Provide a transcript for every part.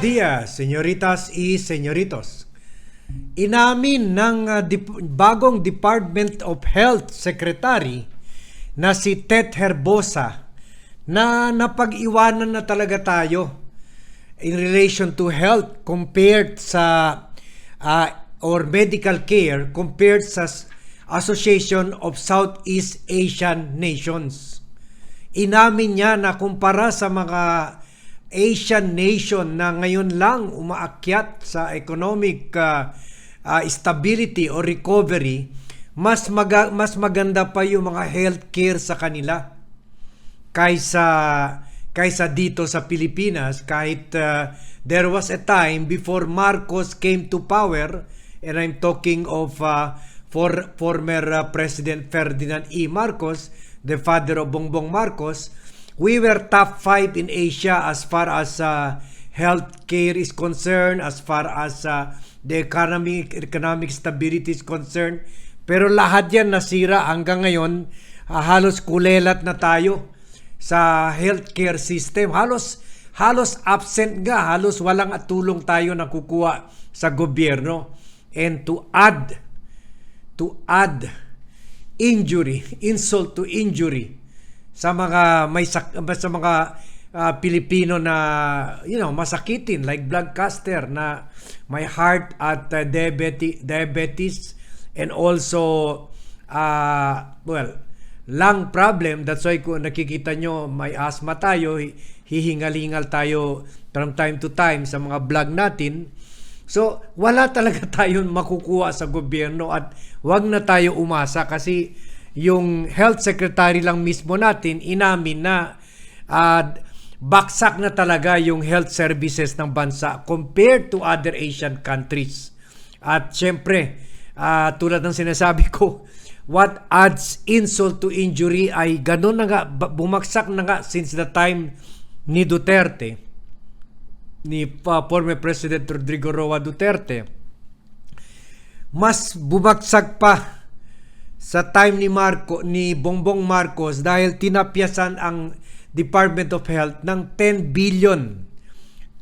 dias, señoritas y señoritos. Inamin ng uh, dip- bagong Department of Health Secretary na si Ted Herbosa na napag-iwanan na talaga tayo in relation to health compared sa uh, or medical care compared sa Association of Southeast Asian Nations. Inamin niya na kumpara sa mga Asian nation na ngayon lang umaakyat sa economic uh, uh, stability or recovery, mas maga- mas maganda pa yung mga healthcare sa kanila kaysa kaysa dito sa Pilipinas kahit uh, there was a time before Marcos came to power and I'm talking of uh, for former uh, President Ferdinand E. Marcos, the father of Bongbong Marcos, we were top 5 in Asia as far as uh, healthcare is concerned, as far as uh, the economic economic stability is concerned. Pero lahat yan nasira hanggang ngayon, uh, halos kulelat na tayo sa healthcare system. Halos halos absent nga, halos walang tulong tayo nakukuha sa gobyerno. And to add to add injury, insult to injury sa mga may sak- sa mga ah, Pilipino na you know masakitin like blood caster na may heart at uh, diabetes diabetes and also uh, well lung problem. That's why kung nakikita nyo may asthma tayo hi- hihingal-hingal tayo from time to time sa mga vlog natin. So, wala talaga tayong makukuha sa gobyerno at wag na tayo umasa kasi yung health secretary lang mismo natin inamin na uh, baksak na talaga yung health services ng bansa compared to other Asian countries. At syempre, ah, tulad ng sinasabi ko, what adds insult to injury ay ganun na nga, bumagsak na nga since the time ni Duterte ni pa former President Rodrigo Roa Duterte mas bumagsak pa sa time ni Marco ni Bongbong Marcos dahil tinapyasan ang Department of Health ng 10 billion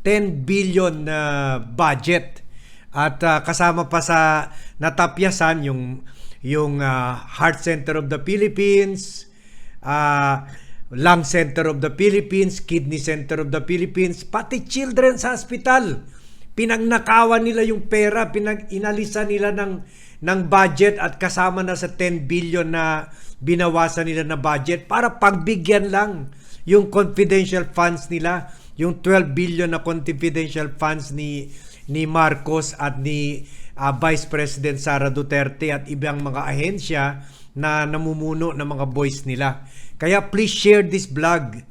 10 billion na budget at ah, kasama pa sa natapyasan yung yung ah, Heart Center of the Philippines ah, Lung Center of the Philippines, Kidney Center of the Philippines, pati Children's Hospital. Pinagnakawan nila yung pera, pinag-inalisan nila ng, ng budget at kasama na sa 10 billion na binawasan nila na budget para pagbigyan lang yung confidential funds nila, yung 12 billion na confidential funds ni ni Marcos at ni ah, Vice President Sara Duterte at ibang mga ahensya na namumuno ng mga boys nila. Kaya please share this vlog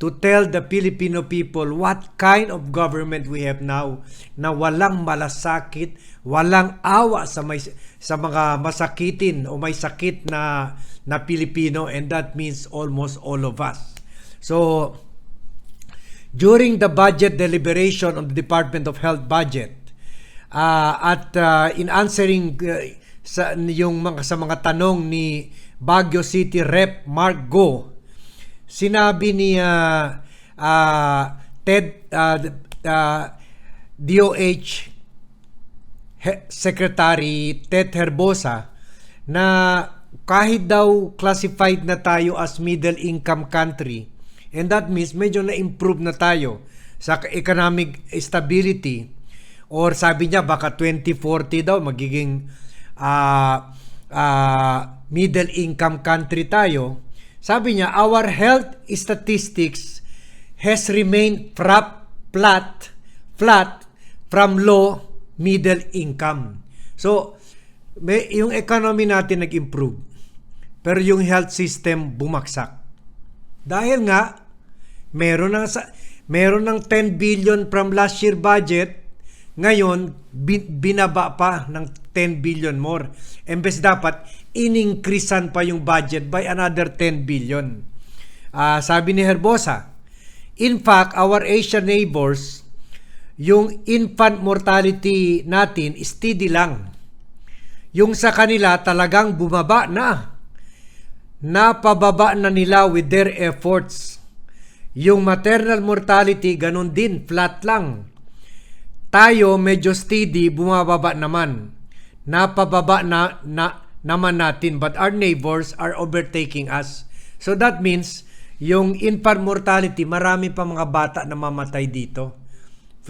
to tell the Filipino people what kind of government we have now na walang malasakit, walang awa sa may sa mga masakitin o may sakit na na Pilipino and that means almost all of us. So during the budget deliberation of the Department of Health budget uh, at uh, in answering uh, sa yung mga sa mga tanong ni Baguio City Rep Mark Go sinabi ni uh, uh, Ted uh, uh, DOH Secretary Ted Herbosa na kahit daw classified na tayo as middle income country and that means medyo na-improve na tayo sa economic stability or sabi niya baka 2040 daw magiging ah, ah, middle income country tayo sabi niya our health statistics has remained flat flat from low middle income. So, may, yung economy natin nag-improve. Pero yung health system bumagsak. Dahil nga, meron ng, meron ng 10 billion from last year budget, ngayon, bin, binaba pa ng 10 billion more. Embes dapat, in-increasean pa yung budget by another 10 billion. Ah, sabi ni Herbosa, in fact, our Asian neighbors, yung infant mortality natin steady lang. Yung sa kanila talagang bumaba na. Napababa na nila with their efforts. Yung maternal mortality ganun din, flat lang. Tayo medyo steady, bumababa naman. Napababa na, na naman natin but our neighbors are overtaking us. So that means yung infant mortality, marami pa mga bata na mamatay dito.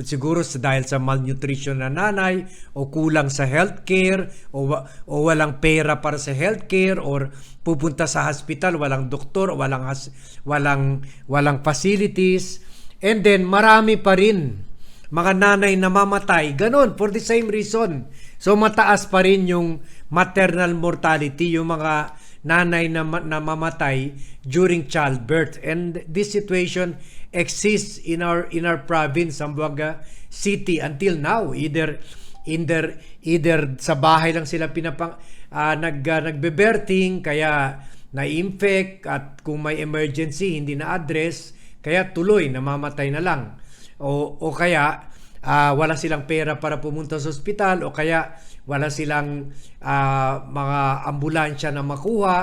Siguro sa dahil sa malnutrition na nanay o kulang sa healthcare o, o walang pera para sa healthcare or pupunta sa hospital walang doktor walang has- walang walang facilities and then marami pa rin mga nanay na mamatay. Ganon for the same reason. So mataas pa rin yung maternal mortality yung mga nanay na, na mamatay during childbirth. And this situation exists in our in our province Zamboanga City. Until now either either either sa bahay lang sila pinapang ah, nag ah, nagbe-birthing kaya na-infect at kung may emergency hindi na address kaya tuloy namamatay na lang o o kaya ah, wala silang pera para pumunta sa ospital o kaya wala silang ah, mga ambulansya na makuha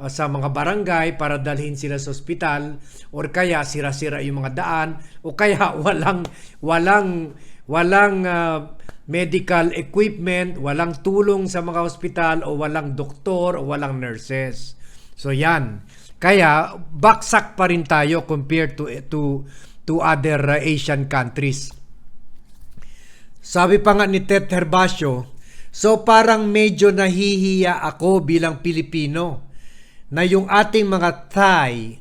ah, sa mga barangay para dalhin sila sa ospital or kaya sira-sira yung mga daan o kaya walang walang walang ah, medical equipment, walang tulong sa mga ospital o walang doktor o walang nurses. So yan. Kaya baksak pa rin tayo compared to to to other uh, Asian countries. Sabi pa nga ni Ted Herbacio, so parang medyo nahihiya ako bilang Pilipino na yung ating mga Thai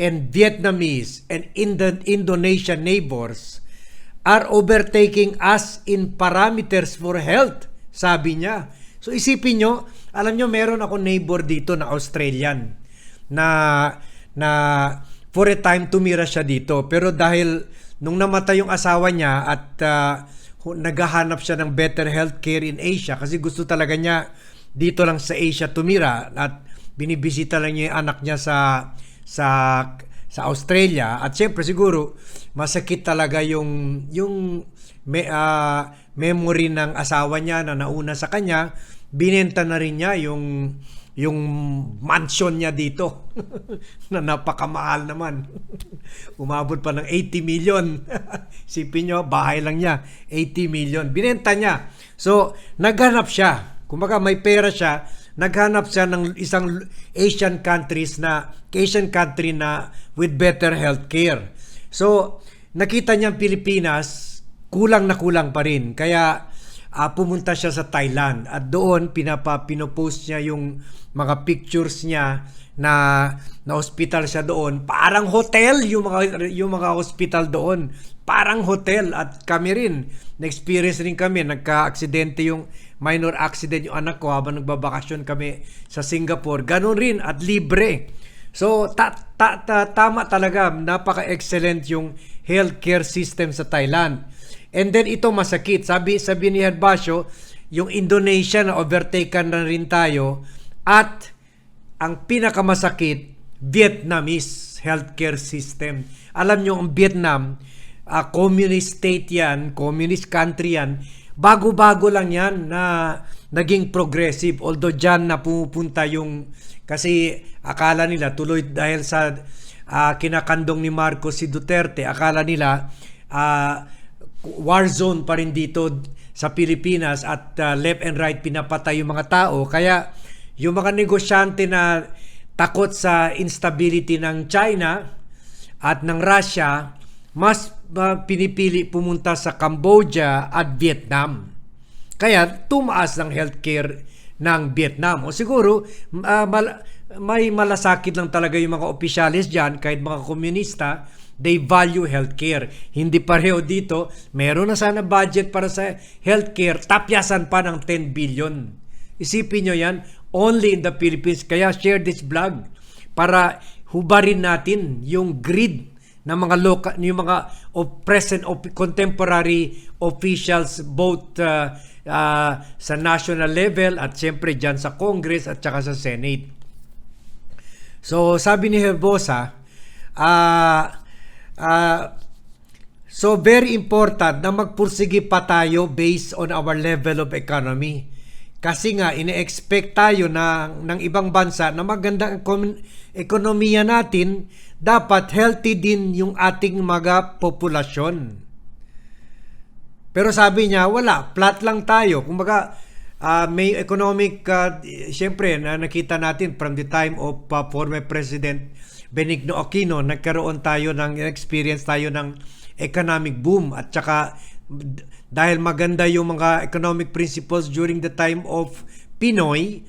and Vietnamese and Indo- Indonesian neighbors are overtaking us in parameters for health, sabi niya. So isipin nyo, alam nyo meron ako neighbor dito na Australian na na for a time tumira siya dito. Pero dahil nung namatay yung asawa niya at hu- naghahanap siya ng better healthcare in Asia kasi gusto talaga niya dito lang sa Asia tumira at binibisita lang niya yung anak niya sa sa sa Australia. At syempre siguro masakit talaga yung yung me, ah, memory ng asawa niya na nauna sa kanya. Binenta na rin niya yung yung mansion niya dito na napakamahal naman. Umabot pa ng 80 million. Sipin nyo, bahay lang niya, 80 million. Binenta niya. So, naghanap siya. Kumbaga may pera siya, naghanap siya ng isang Asian countries na Asian country na with better healthcare. So, nakita niya ang Pilipinas, kulang na kulang pa rin. Kaya ah, pumunta siya sa Thailand. At doon pinapa pinopost niya yung mga pictures niya na na hospital siya doon. Parang hotel yung mga yung mga hospital doon. Parang hotel. At kami rin na-experience rin kami. Nagka-aksidente yung minor accident yung anak ko habang nagbabakasyon kami sa Singapore. Ganun rin at libre. So ta, ta, ta- tama talaga. Napaka-excellent yung healthcare system sa Thailand And then ito masakit. Sabi sabi ni Herbasio, yung Indonesia na overtaken na rin tayo at ang pinakamasakit, Vietnamese healthcare system. Alam nyo, ang Vietnam, ah, communist state yan, communist country yan, bago-bago lang yan na naging progressive. Although dyan na pumupunta yung, kasi akala nila tuloy dahil sa ah, kinakandong ni Marcos si Duterte, akala nila ah, war zone pa rin dito sa Pilipinas at uh, left and right pinapatay yung mga tao. Kaya yung mga negosyante na takot sa instability ng China at ng Russia, mas uh, pinipili pumunta sa Cambodia at Vietnam. Kaya tumaas ang healthcare ng Vietnam. O siguro, ah, mal- may malasakit lang talaga yung mga opisyalis dyan, kahit mga komunista, they value healthcare. Hindi pareho dito, meron na sana budget para sa healthcare, tapyasan pa ng 10 billion. Isipin nyo yan, only in the Philippines. Kaya share this vlog para hubarin natin yung greed ng mga local yung mga of present of contemporary officials both uh, uh, sa national level at siyempre dyan sa Congress at saka sa Senate. So sabi ni Herbosa, ah ah, so very important na magpursige pa tayo based on our level of economy. Kasi nga ine-expect tayo na ng ibang bansa na maganda ang ekonomiya natin, dapat healthy din yung ating mga populasyon. Pero sabi niya, wala, flat lang tayo. Kumbaga, ah, may economic, uh, siyempre, na nakita natin from the time of ah, former President Benigno Aquino, nagkaroon tayo ng, experience tayo ng economic boom at saka dahil maganda yung mga economic principles during the time of Pinoy,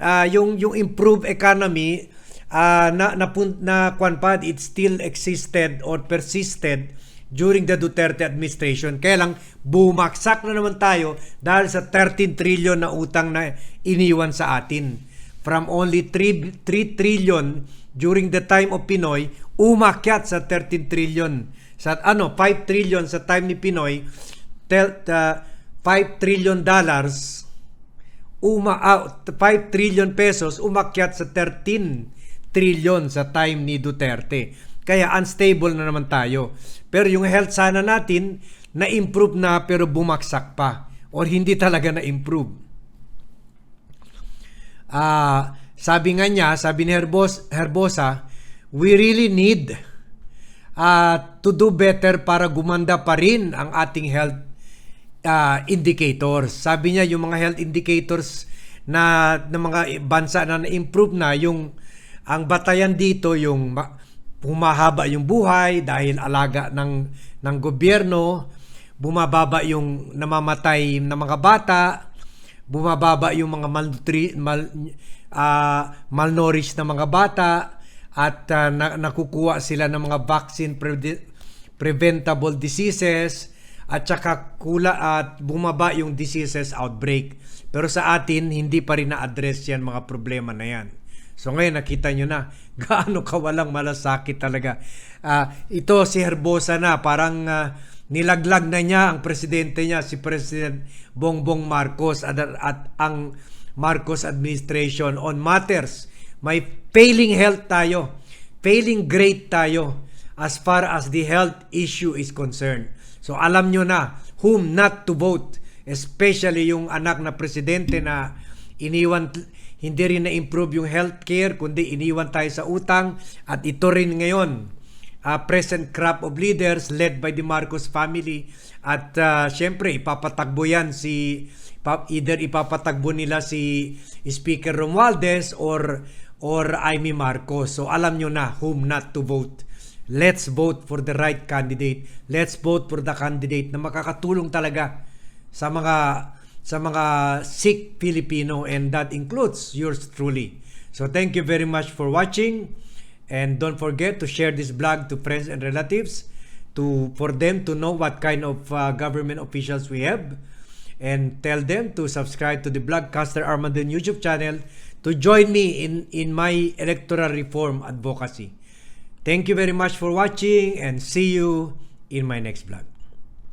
ah, yung yung improved economy ah, na na na kwan it still existed or persisted during the Duterte administration. Kaya lang bumaksak na naman tayo dahil sa 13 trillion na utang na iniwan sa atin. From only 3, 3 trillion during the time of Pinoy, umakyat sa 13 trillion. Sa ano, 5 trillion sa time ni Pinoy, tel, uh, 5 trillion dollars uma out 5 trillion pesos umakyat sa 13 trillion sa time ni Duterte. Kaya unstable na naman tayo. Pero yung health sana natin na-improve na pero bumagsak pa or hindi talaga na-improve. Ah, sabi nga niya, sabi ni Herbos, Herbosa, we really need uh, to do better para gumanda pa rin ang ating health uh, indicators. Sabi niya yung mga health indicators na ng mga bansa na na-improve na yung ang batayan dito yung ma- humahaba yung buhay dahil alaga ng ng gobyerno, bumababa yung namamatay ng mga bata, bumababa yung mga malnutri mal ah, malnourished na mga bata at ah, na- nakukuha sila ng mga vaccine pre- preventable diseases at saka kula at bumaba yung diseases outbreak. Pero sa atin hindi pa rin na-address yan mga problema na yan. So ngayon nakita nyo na gaano kawalang malasakit talaga. Ah, ito si Herbosa na parang ah, nilaglag na niya ang presidente niya si President Bongbong Marcos at, at ang Marcos administration on matters. May failing health tayo. Failing great tayo as far as the health issue is concerned. So alam nyo na whom not to vote. Especially yung anak na presidente na iniwan hindi rin na-improve yung healthcare kundi iniwan tayo sa utang at ito rin ngayon uh, present crop of leaders led by the Marcos family. At uh, syempre ipapatagbo yan si either ipapatagbo nila si Speaker Romualdez or or Amy Marcos. So alam nyo na whom not to vote. Let's vote for the right candidate. Let's vote for the candidate na makakatulong talaga sa mga sa mga sick Filipino and that includes yours truly. So thank you very much for watching and don't forget to share this blog to friends and relatives to for them to know what kind of uh, government officials we have and tell them to subscribe to the Blogcaster Armandon YouTube channel to join me in in my electoral reform advocacy. Thank you very much for watching and see you in my next vlog.